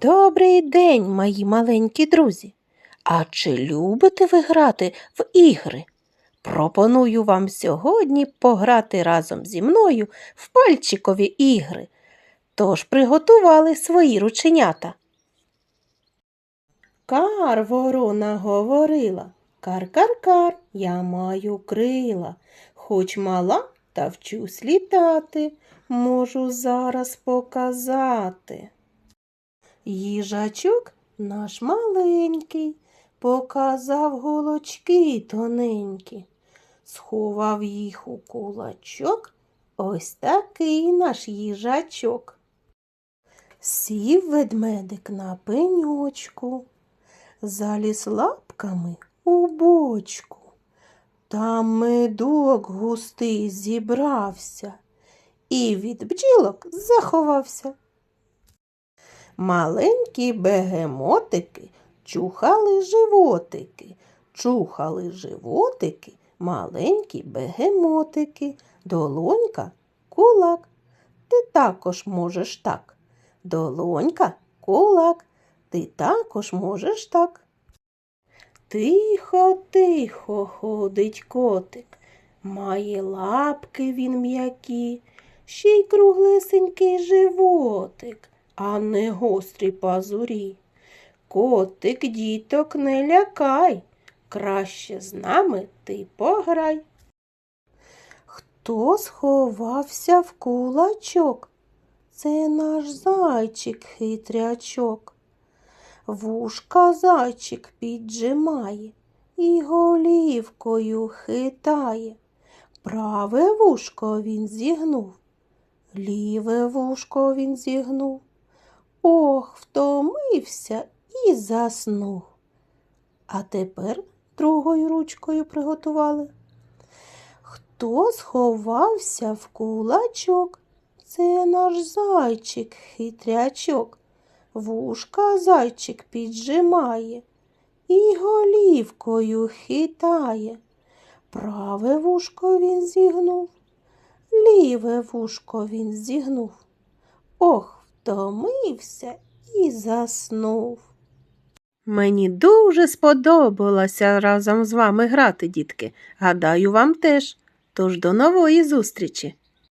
Добрий день, мої маленькі друзі. А чи любите ви грати в ігри? Пропоную вам сьогодні пограти разом зі мною в пальчикові ігри. Тож приготували свої рученята. Кар ворона говорила, кар-кар-кар, я маю крила, хоч мала, та вчусь літати, можу зараз показати. Їжачок наш маленький показав голочки тоненькі, сховав їх у кулачок, ось такий наш їжачок. Сів ведмедик на пеньочку, заліз лапками у бочку. Там медок густий зібрався і від бджілок заховався. Маленькі бегемотики чухали животики, чухали животики, маленькі бегемотики, долонька кулак. Ти також можеш так. Долонька кулак, ти також можеш так. Тихо, тихо ходить котик, має лапки він м'які, ще й круглесенький животик а не гострі пазурі. Котик, діток, не лякай, краще з нами ти пограй. Хто сховався в кулачок? Це наш зайчик хитрячок. Вушка зайчик піджимає і голівкою хитає. Праве вушко він зігнув, ліве вушко він зігнув. Ох, втомився і заснув. А тепер другою ручкою приготували. Хто сховався в кулачок? Це наш зайчик хитрячок. Вушка зайчик піджимає і голівкою хитає. Праве вушко він зігнув, ліве вушко він зігнув. Ох, втомився і заснув. Мені дуже сподобалося разом з вами грати, дітки. Гадаю, вам теж. Тож до нової зустрічі!